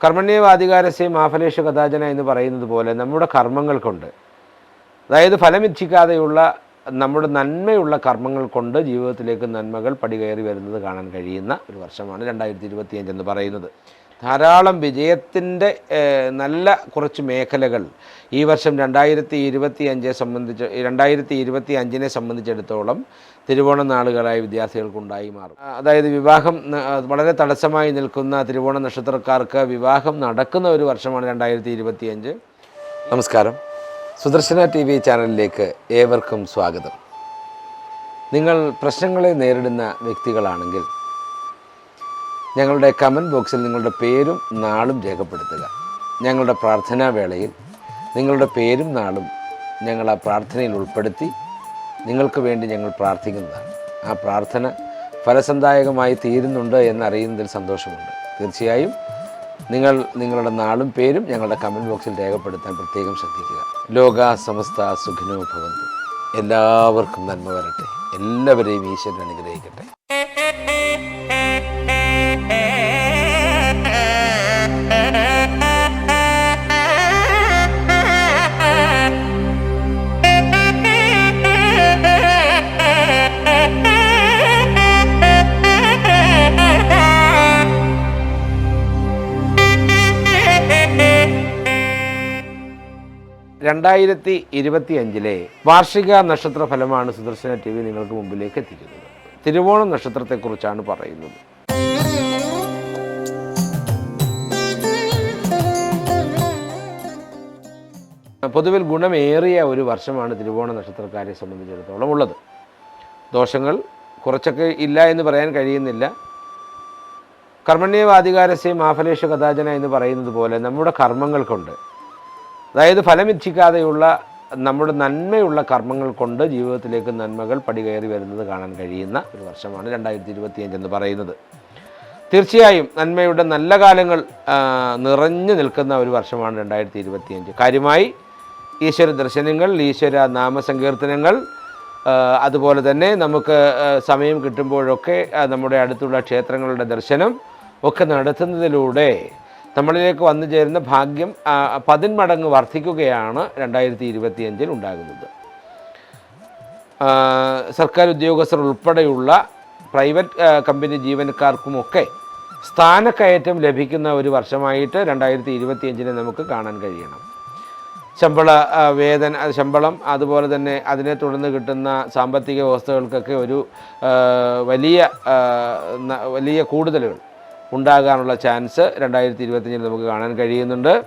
കർമ്മണ്യവാധികാരസ്യം മാഫലേഷ കഥാചന എന്ന് പറയുന്നത് പോലെ നമ്മുടെ കർമ്മങ്ങൾ കൊണ്ട് അതായത് ഫലമിച്ഛിക്കാതെയുള്ള നമ്മുടെ നന്മയുള്ള കർമ്മങ്ങൾ കൊണ്ട് ജീവിതത്തിലേക്ക് നന്മകൾ പടികയറി വരുന്നത് കാണാൻ കഴിയുന്ന ഒരു വർഷമാണ് രണ്ടായിരത്തി ഇരുപത്തിയഞ്ച് എന്ന് പറയുന്നത്. ധാരാളം വിജയത്തിന്റെ നല്ല കുറച്ച് മേഖലകൾ ഈ വർഷം രണ്ടായിരത്തി ഇരുപത്തി അഞ്ചെ സംബന്ധിച്ച് രണ്ടായിരത്തി ഇരുപത്തി അഞ്ചിനെ സംബന്ധിച്ചിടത്തോളം തിരുവോണ നാളുകളായി വിദ്യാർത്ഥികൾക്കുണ്ടായി മാറും. അതായത് വിവാഹം വളരെ തടസ്സമായി നിൽക്കുന്ന തിരുവോണ നക്ഷത്രക്കാർക്ക് വിവാഹം നടക്കുന്ന ഒരു വർഷമാണ് രണ്ടായിരത്തി ഇരുപത്തി അഞ്ച് നമസ്കാരം. സുദർശന ടി വി ചാനലിലേക്ക് ഏവർക്കും സ്വാഗതം. നിങ്ങൾ പ്രശ്നങ്ങളെ നേരിടുന്ന വ്യക്തികളാണെങ്കിൽ ഞങ്ങളുടെ കമന്റ് ബോക്സിൽ നിങ്ങളുടെ പേരും നാളും രേഖപ്പെടുത്തുക. ഞങ്ങളുടെ പ്രാർത്ഥനാ വേളയിൽ നിങ്ങളുടെ പേരും നാളും ഞങ്ങൾ ആ പ്രാർത്ഥനയിൽ ഉൾപ്പെടുത്തി നിങ്ങൾക്ക് വേണ്ടി ഞങ്ങൾ പ്രാർത്ഥിക്കുന്നതാണ്. ആ പ്രാർത്ഥന ഫലസന്ദായകമായി തീരുന്നുണ്ട് എന്നറിയുന്നതിൽ സന്തോഷമുണ്ട്. തീർച്ചയായും നിങ്ങൾ നിങ്ങളുടെ നാളും പേരും ഞങ്ങളുടെ കമന്റ് ബോക്സിൽ രേഖപ്പെടുത്താൻ പ്രത്യേകം ശ്രദ്ധിക്കുക. ലോക സമസ്ത സുഖിനോ ഭവന്തു. എല്ലാവർക്കും നന്മ വരട്ടെ. എല്ലാവരെയും ഈശ്വരൻ അനുഗ്രഹിക്കട്ടെ. രണ്ടായിരത്തി ഇരുപത്തി അഞ്ചിലെ വാർഷിക നക്ഷത്ര ഫലമാണ് സുദർശന ടി വി നിങ്ങൾക്ക് മുമ്പിലേക്ക് എത്തിക്കുന്നത്. തിരുവോണം നക്ഷത്രത്തെക്കുറിച്ചാണ് പറയുന്നത്. പൊതുവിൽ ഗുണമേറിയ ഒരു വർഷമാണ് തിരുവോണ നക്ഷത്രക്കാരെ സംബന്ധിച്ചിടത്തോളം ഉള്ളത്. ദോഷങ്ങൾ കുറച്ചൊക്കെ ഇല്ല എന്ന് പറയാൻ കഴിയുന്നില്ല. കർമ്മണ്യവാധികാരസ്യം മാഫലേഷ കഥാചന എന്ന് പറയുന്നത് പോലെ നമ്മുടെ കർമ്മങ്ങൾ കൊണ്ട് അതായത് ഫലമിച്ഛിക്കാതെയുള്ള നമ്മുടെ നന്മയുള്ള കർമ്മങ്ങൾ കൊണ്ട് ജീവിതത്തിലേക്ക് നന്മകൾ പടികയറി വരുന്നത് കാണാൻ കഴിയുന്ന ഒരു വർഷമാണ് രണ്ടായിരത്തി ഇരുപത്തിയഞ്ച് എന്ന് പറയുന്നത്. തീർച്ചയായും നന്മയുടെ നല്ല കാലങ്ങൾ നിറഞ്ഞു നിൽക്കുന്ന ഒരു വർഷമാണ് രണ്ടായിരത്തി ഇരുപത്തിയഞ്ച് കാര്യമായി ഈശ്വര ദർശനങ്ങൾ ഈശ്വര നാമസങ്കീർത്തനങ്ങൾ അതുപോലെ തന്നെ നമുക്ക് സമയം കിട്ടുമ്പോഴൊക്കെ നമ്മുടെ അടുത്തുള്ള ക്ഷേത്രങ്ങളുടെ ദർശനം ഒക്കെ നടത്തുന്നതിലൂടെ നമ്മളിലേക്ക് വന്നു ചേരുന്ന ഭാഗ്യം പതിന്മടങ്ങ് വർദ്ധിക്കുകയാണ് രണ്ടായിരത്തി ഇരുപത്തിയഞ്ചിൽ ഉണ്ടാകുന്നത് സർക്കാർ ഉദ്യോഗസ്ഥർ ഉൾപ്പെടെയുള്ള പ്രൈവറ്റ് കമ്പനി ജീവനക്കാർക്കുമൊക്കെ സ്ഥാനക്കയറ്റം ലഭിക്കുന്ന ഒരു വർഷമായിട്ട് രണ്ടായിരത്തി ഇരുപത്തിയഞ്ചിനെ നമുക്ക് കാണാൻ കഴിയണം. ശമ്പള വേതന ശമ്പളം അതുപോലെ തന്നെ അതിനെ തുടർന്ന് കിട്ടുന്ന സാമ്പത്തിക വ്യവസ്ഥകൾക്കൊക്കെ ഒരു വലിയ വലിയ കൂടുതലുകൾ. ഉണ്ടാകാനുള്ള ചാൻസ് രണ്ടായിരത്തി ഇരുപത്തിയഞ്ചിൽ നമുക്ക് കാണാൻ കഴിയുന്നുണ്ട്.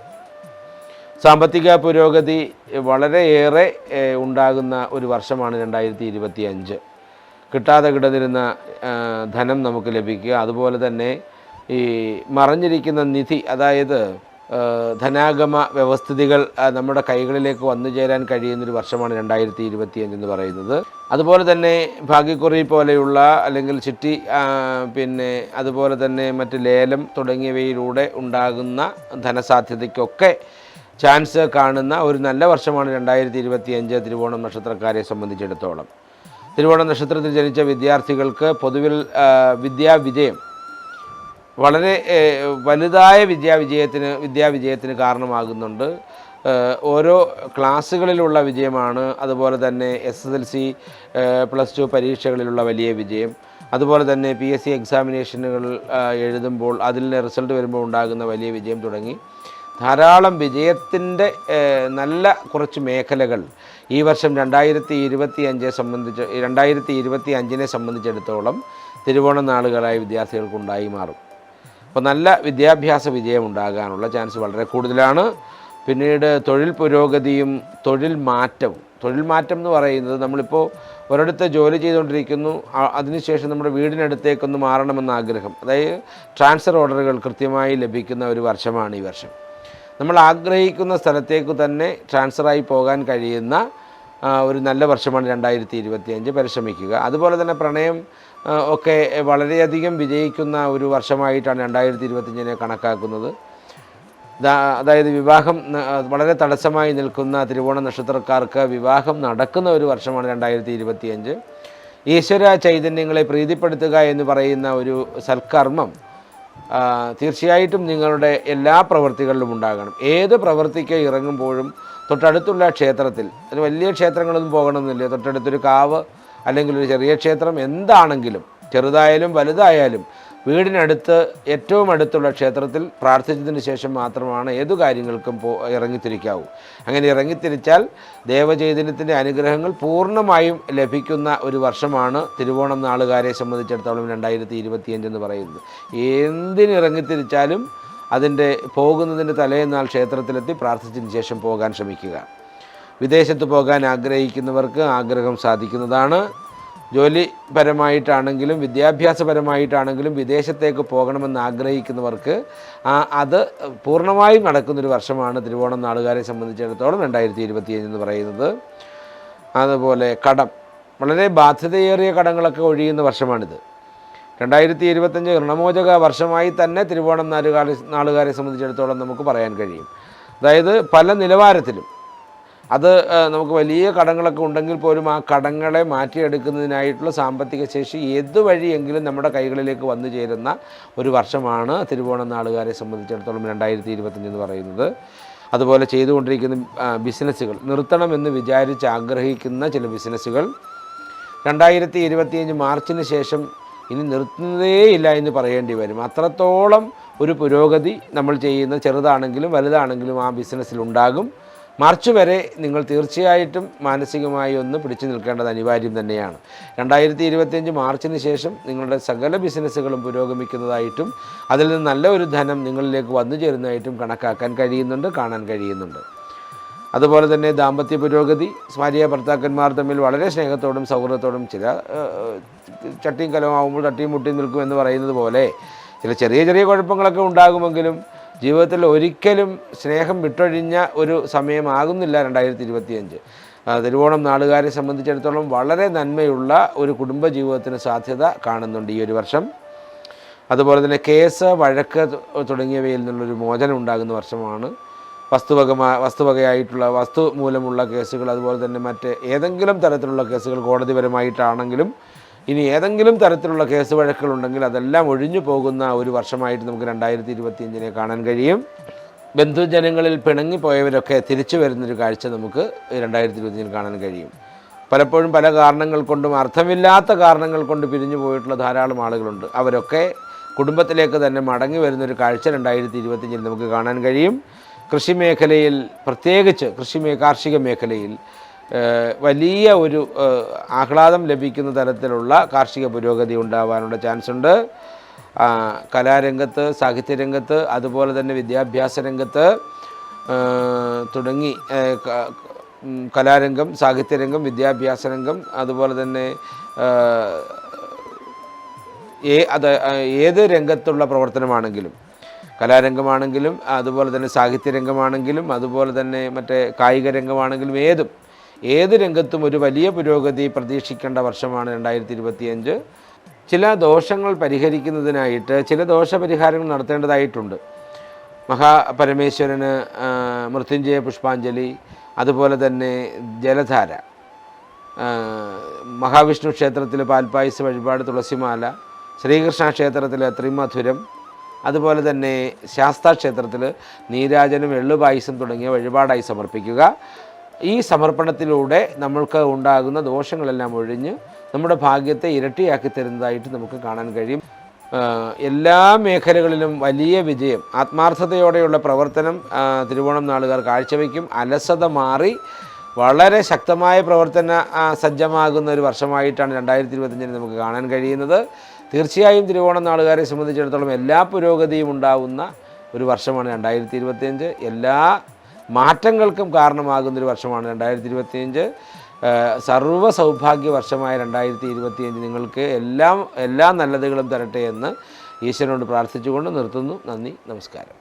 സാമ്പത്തിക പുരോഗതി വളരെയേറെ ഉണ്ടാകുന്ന ഒരു വർഷമാണ് രണ്ടായിരത്തി ഇരുപത്തി അഞ്ച് കിട്ടാതെ കിടന്നിരുന്ന ധനം നമുക്ക് ലഭിക്കുക. അതുപോലെ തന്നെ ഈ മറഞ്ഞിരിക്കുന്ന നിധി അതായത് ധനാഗമ വ്യവസ്ഥിതികൾ നമ്മുടെ കൈകളിലേക്ക് വന്നു ചേരാൻ കഴിയുന്നൊരു വർഷമാണ് രണ്ടായിരത്തി ഇരുപത്തി എന്ന് പറയുന്നത്. അതുപോലെ തന്നെ ഭാഗ്യക്കുറി പോലെയുള്ള അല്ലെങ്കിൽ ചിട്ടി പിന്നെ അതുപോലെ തന്നെ മറ്റ് ലേലം തുടങ്ങിയവയിലൂടെ ഉണ്ടാകുന്ന ധനസാധ്യതയ്ക്കൊക്കെ ചാൻസ് കാണുന്ന ഒരു നല്ല വർഷമാണ് രണ്ടായിരത്തി ഇരുപത്തി അഞ്ച് തിരുവോണം നക്ഷത്രക്കാരെ സംബന്ധിച്ചിടത്തോളം. തിരുവോണം നക്ഷത്രത്തിൽ ജനിച്ച വിദ്യാർത്ഥികൾക്ക് പൊതുവിൽ വിദ്യാവിജയം വളരെ വലുതായ വിദ്യാവിജയത്തിന് വിദ്യാവിജയത്തിന് കാരണമാകുന്നുണ്ട്. ഓരോ ക്ലാസ്സുകളിലുള്ള വിജയമാണ്. അതുപോലെ തന്നെ S S L C plus two പരീക്ഷകളിലുള്ള വലിയ വിജയം. അതുപോലെ തന്നെ പി എസ് സി എക്സാമിനേഷനുകൾ എഴുതുമ്പോൾ അതിൽ റിസൾട്ട് വരുമ്പോൾ ഉണ്ടാകുന്ന വലിയ വിജയം തുടങ്ങി. ധാരാളം വിജയത്തിന്റെ നല്ല കുറച്ച് മേഖലകൾ ഈ വർഷം രണ്ടായിരത്തി ഇരുപത്തി അഞ്ചെ സംബന്ധിച്ച് രണ്ടായിരത്തി ഇരുപത്തി അഞ്ചിനെ സംബന്ധിച്ചിടത്തോളം തിരുവോണ നാളുകളായി വിദ്യാർത്ഥികൾക്കുണ്ടായി മാറും. അപ്പോൾ നല്ല വിദ്യാഭ്യാസ വിജയം ഉണ്ടാകാനുള്ള ചാൻസ് വളരെ കൂടുതലാണ്. പിന്നീട് തൊഴിൽ പുരോഗതിയും തൊഴിൽ മാറ്റവും. തൊഴിൽ മാറ്റം എന്ന് പറയുന്നത് നമ്മളിപ്പോൾ ഒരിടത്ത് ജോലി ചെയ്തുകൊണ്ടിരിക്കുന്നു അതിനുശേഷം നമ്മുടെ വീടിനടുത്തേക്കൊന്ന് മാറണമെന്ന ആഗ്രഹം. അതായത് ട്രാൻസ്ഫർ ഓർഡറുകൾ കൃത്യമായി ലഭിക്കുന്ന ഒരു വർഷമാണ് ഈ വർഷം. നമ്മൾ ആഗ്രഹിക്കുന്ന സ്ഥലത്തേക്ക് തന്നെ ട്രാൻസ്ഫറായി പോകാൻ കഴിയുന്ന ഒരു നല്ല വർഷമാണ് രണ്ടായിരത്തി ഇരുപത്തിയഞ്ച്. പരിശ്രമിക്കുക. അതുപോലെ തന്നെ പ്രണയം ഒക്കെ വളരെയധികം വിജയിക്കുന്ന ഒരു വർഷമായിട്ടാണ് രണ്ടായിരത്തി ഇരുപത്തിയഞ്ചിനെ കണക്കാക്കുന്നത് അതായത് വിവാഹം വളരെ തടസ്സമായി നിൽക്കുന്ന തിരുവോണ നക്ഷത്രക്കാർക്ക് വിവാഹം നടക്കുന്ന ഒരു വർഷമാണ് രണ്ടായിരത്തി ഇരുപത്തിയഞ്ച് ഈശ്വര ചൈതന്യങ്ങളെ പ്രീതിപ്പെടുത്തുക എന്ന് പറയുന്ന ഒരു സൽക്കർമ്മം തീർച്ചയായിട്ടും നിങ്ങളുടെ എല്ലാ പ്രവൃത്തികളിലും ഉണ്ടാകണം. ഏത് പ്രവൃത്തിക്ക് ഇറങ്ങുമ്പോഴും തൊട്ടടുത്തുള്ള ക്ഷേത്രത്തിൽ വലിയ ക്ഷേത്രങ്ങളൊന്നും പോകണമെന്നില്ല. തൊട്ടടുത്തൊരു കാവ് അല്ലെങ്കിൽ ഒരു ചെറിയ ക്ഷേത്രം എന്താണെങ്കിലും ചെറുതായാലും വലുതായാലും വീടിനടുത്ത് ഏറ്റവും അടുത്തുള്ള ക്ഷേത്രത്തിൽ പ്രാർത്ഥിച്ചതിന് ശേഷം മാത്രമാണ് ഏതു കാര്യങ്ങൾക്കും പോ ഇറങ്ങിത്തിരിക്കാവൂ. അങ്ങനെ ഇറങ്ങിത്തിരിച്ചാൽ ദേവചൈതന്യത്തിന്റെ അനുഗ്രഹങ്ങൾ പൂർണമായും ലഭിക്കുന്ന ഒരു വർഷമാണ് തിരുവോണം നാളുകാരെ സംബന്ധിച്ചിടത്തോളം രണ്ടായിരത്തി ഇരുപത്തിയഞ്ച് എന്ന് പറയുന്നത്. എന്തിനിറങ്ങിത്തിരിച്ചാലും അതിന്റെ പോകുന്നതിന്റെ തലേന്നാൾ ക്ഷേത്രത്തിലെത്തി പ്രാർത്ഥിച്ചതിന് ശേഷം പോകാൻ ശ്രമിക്കുക. വിദേശത്ത് പോകാൻ ആഗ്രഹിക്കുന്നവർക്ക് ആഗ്രഹം സാധിക്കുന്നതാണ്. ജോലിപരമായിട്ടാണെങ്കിലും വിദ്യാഭ്യാസപരമായിട്ടാണെങ്കിലും വിദേശത്തേക്ക് പോകണമെന്ന് ആഗ്രഹിക്കുന്നവർക്ക് അത് പൂർണമായും നടക്കുന്നൊരു വർഷമാണ് തിരുവോണം നാടുകാരെ സംബന്ധിച്ചിടത്തോളം രണ്ടായിരത്തി ഇരുപത്തിയഞ്ച് എന്ന് പറയുന്നത്. അതുപോലെ കടം. വളരെ ബാധ്യതയേറിയ കടങ്ങളൊക്കെ ഒഴിയുന്ന വർഷമാണിത്. രണ്ടായിരത്തി ഇരുപത്തഞ്ച് ഋണമോചക വർഷമായി തന്നെ തിരുവോണം നാടുകാരെ നാളുകാരെ സംബന്ധിച്ചിടത്തോളം നമുക്ക് പറയാൻ കഴിയും. അതായത് പല നിലവാരത്തിലും അത് നമുക്ക് വലിയ കടങ്ങളൊക്കെ ഉണ്ടെങ്കിൽ പോലും ആ കടങ്ങളെ മാറ്റിയെടുക്കുന്നതിനായിട്ടുള്ള സാമ്പത്തിക ശേഷി ഏതുവഴിയെങ്കിലും നമ്മുടെ കൈകളിലേക്ക് വന്നു ചേരുന്ന ഒരു വർഷമാണ് തിരുവോണം നാളുകാരെ സംബന്ധിച്ചിടത്തോളം രണ്ടായിരത്തി ഇരുപത്തഞ്ച് എന്ന് പറയുന്നത്. അതുപോലെ ചെയ്തുകൊണ്ടിരിക്കുന്ന ബിസിനസ്സുകൾ. നിർത്തണമെന്ന് വിചാരിച്ച് ആഗ്രഹിക്കുന്ന ചില ബിസിനസ്സുകൾ. രണ്ടായിരത്തി ഇരുപത്തിയഞ്ച് മാർച്ചിന് ശേഷം ഇനി നിർത്തുന്നതേയില്ല എന്ന് പറയേണ്ടി വരും. അത്രത്തോളം ഒരു പുരോഗതി നമ്മൾ ചെയ്യുന്ന ചെറുതാണെങ്കിലും വലുതാണെങ്കിലും ആ ബിസിനസ്സിൽ ഉണ്ടാകും മാർച്ച് വരെ നിങ്ങൾ തീർച്ചയായിട്ടും മാനസികമായി ഒന്ന് പിടിച്ചു നിൽക്കേണ്ടത് അനിവാര്യം തന്നെയാണ്. രണ്ടായിരത്തി ഇരുപത്തിയഞ്ച് മാർച്ചിന് ശേഷം നിങ്ങളുടെ സകല ബിസിനസ്സുകളും പുരോഗമിക്കുന്നതായിട്ടും അതിൽ നിന്ന് നല്ല ഒരു ധനം നിങ്ങളിലേക്ക് വന്നു ചേരുന്നതായിട്ടും കണക്കാക്കാൻ കഴിയുന്നുണ്ട് കാണാൻ കഴിയുന്നുണ്ട്. അതുപോലെ തന്നെ ദാമ്പത്യ പുരോഗതി ഭാര്യ ഭർത്താക്കന്മാർ തമ്മിൽ വളരെ സ്നേഹത്തോടും സൗഹൃദത്തോടും ചില ചട്ടിയും കലമാവുമ്പോൾ തട്ടിയും മുട്ടിയും നിൽക്കും എന്ന് പറയുന്നത് പോലെ ചില ചെറിയ ചെറിയ കുഴപ്പങ്ങളൊക്കെ ഉണ്ടാകുമെങ്കിലും ജീവിതത്തിൽ ഒരിക്കലും സ്നേഹം വിട്ടൊഴിഞ്ഞ ഒരു സമയമാകുന്നില്ല രണ്ടായിരത്തി ഇരുപത്തിയഞ്ച് തിരുവോണം നാളുകാരെ സംബന്ധിച്ചിടത്തോളം വളരെ നന്മയുള്ള ഒരു കുടുംബ ജീവിതത്തിന് സാധ്യത കാണുന്നുണ്ട് ഈ ഒരു വർഷം. അതുപോലെ തന്നെ കേസ് വഴക്ക് തുടങ്ങിയവയിൽ നിന്നുള്ളൊരു മോചനം ഉണ്ടാകുന്ന വർഷമാണ്. വസ്തുവക വസ്തുവകയായിട്ടുള്ള വസ്തു മൂലമുള്ള കേസുകൾ അതുപോലെ തന്നെ മറ്റ് ഏതെങ്കിലും തരത്തിലുള്ള കേസുകൾ കോടതിപരമായിട്ടാണെങ്കിലും ഇനി ഏതെങ്കിലും തരത്തിലുള്ള കേസ് വഴക്കുകളുണ്ടെങ്കിൽ അതെല്ലാം ഒഴിഞ്ഞു പോകുന്ന ഒരു വർഷമായിട്ട് നമുക്ക് രണ്ടായിരത്തി ഇരുപത്തിയഞ്ചിനെ കാണാൻ കഴിയും. ബന്ധുജനങ്ങളിൽ പിണങ്ങിപ്പോയവരൊക്കെ തിരിച്ചു വരുന്നൊരു കാഴ്ച നമുക്ക് രണ്ടായിരത്തി ഇരുപത്തിയഞ്ചിൽ കാണാൻ കഴിയും. പലപ്പോഴും പല കാരണങ്ങൾ കൊണ്ടും അർത്ഥമില്ലാത്ത കാരണങ്ങൾ കൊണ്ട് പിരിഞ്ഞു പോയിട്ടുള്ള ധാരാളം ആളുകളുണ്ട്. അവരൊക്കെ കുടുംബത്തിലേക്ക് തന്നെ മടങ്ങി വരുന്നൊരു കാഴ്ച രണ്ടായിരത്തി ഇരുപത്തിയഞ്ചിൽ നമുക്ക് കാണാൻ കഴിയും. കൃഷി മേഖലയിൽ പ്രത്യേകിച്ച് കൃഷി കാർഷിക മേഖലയിൽ വലിയ ഒരു ആഹ്ലാദം ലഭിക്കുന്ന തരത്തിലുള്ള കാർഷിക പുരോഗതി ഉണ്ടാവാനുള്ള ചാൻസ് ഉണ്ട് കലാരംഗത്ത് സാഹിത്യരംഗത്ത് അതുപോലെ തന്നെ വിദ്യാഭ്യാസ രംഗത്ത് തുടങ്ങി കലാരംഗം സാഹിത്യരംഗം വിദ്യാഭ്യാസ രംഗം അതുപോലെ തന്നെ ഏ അത് ഏത് രംഗത്തുള്ള പ്രവർത്തനമാണെങ്കിലും കലാരംഗമാണെങ്കിലും അതുപോലെ തന്നെ സാഹിത്യരംഗമാണെങ്കിലും അതുപോലെ തന്നെ മറ്റേ കായിക രംഗമാണെങ്കിലും ഏതും ഏത് രംഗത്തും ഒരു വലിയ പുരോഗതി പ്രതീക്ഷിക്കേണ്ട വർഷമാണ് രണ്ടായിരത്തി ഇരുപത്തിയഞ്ച് ചില ദോഷങ്ങൾ പരിഹരിക്കുന്നതിനായിട്ട് ചില ദോഷപരിഹാരങ്ങൾ നടത്തേണ്ടതായിട്ടുണ്ട്. മഹാപരമേശ്വരന് മൃത്യുഞ്ജയ പുഷ്പാഞ്ജലി അതുപോലെ തന്നെ ജലധാര മഹാവിഷ്ണു ക്ഷേത്രത്തിലെ പാൽപ്പായസ വഴിപാട് തുളസിമാല ശ്രീകൃഷ്ണ ക്ഷേത്രത്തിലെ ത്രിമധുരം അതുപോലെ തന്നെ ശാസ്താ ക്ഷേത്രത്തിൽ നീരാജനും എള്ളുപായസം തുടങ്ങിയ വഴിപാടായി സമർപ്പിക്കുക. ഈ സമർപ്പണത്തിലൂടെ നമ്മൾക്ക് ഉണ്ടാകുന്ന ദോഷങ്ങളെല്ലാം ഒഴിഞ്ഞ് നമ്മുടെ ഭാഗ്യത്തെ ഇരട്ടിയാക്കി തരുന്നതായിട്ട് നമുക്ക് കാണാൻ കഴിയും. എല്ലാ മേഖലകളിലും വലിയ വിജയം ആത്മാർത്ഥതയോടെയുള്ള പ്രവർത്തനം തിരുവോണം നാളുകാർ കാഴ്ചവെക്കും. അലസത മാറി വളരെ ശക്തമായ പ്രവർത്തന സജ്ജമാകുന്ന ഒരു വർഷമായിട്ടാണ് രണ്ടായിരത്തി ഇരുപത്തഞ്ചിന് നമുക്ക് കാണാൻ കഴിയുന്നത്. തീർച്ചയായും തിരുവോണം നാളുകാരെ സംബന്ധിച്ചിടത്തോളം എല്ലാ പുരോഗതിയും ഉണ്ടാവുന്ന ഒരു വർഷമാണ് രണ്ടായിരത്തി ഇരുപത്തിയഞ്ച് എല്ലാ മാറ്റങ്ങൾക്കും കാരണമാകുന്നൊരു വർഷമാണ് രണ്ടായിരത്തി ഇരുപത്തിയഞ്ച് സർവ സൗഭാഗ്യ വർഷമായ രണ്ടായിരത്തി ഇരുപത്തിയഞ്ച് നിങ്ങൾക്ക് എല്ലാം എല്ലാ നല്ലതുകളും തരട്ടെ എന്ന് ഈശ്വരനോട് പ്രാർത്ഥിച്ചുകൊണ്ട് നിർത്തുന്നു. നന്ദി നമസ്കാരം.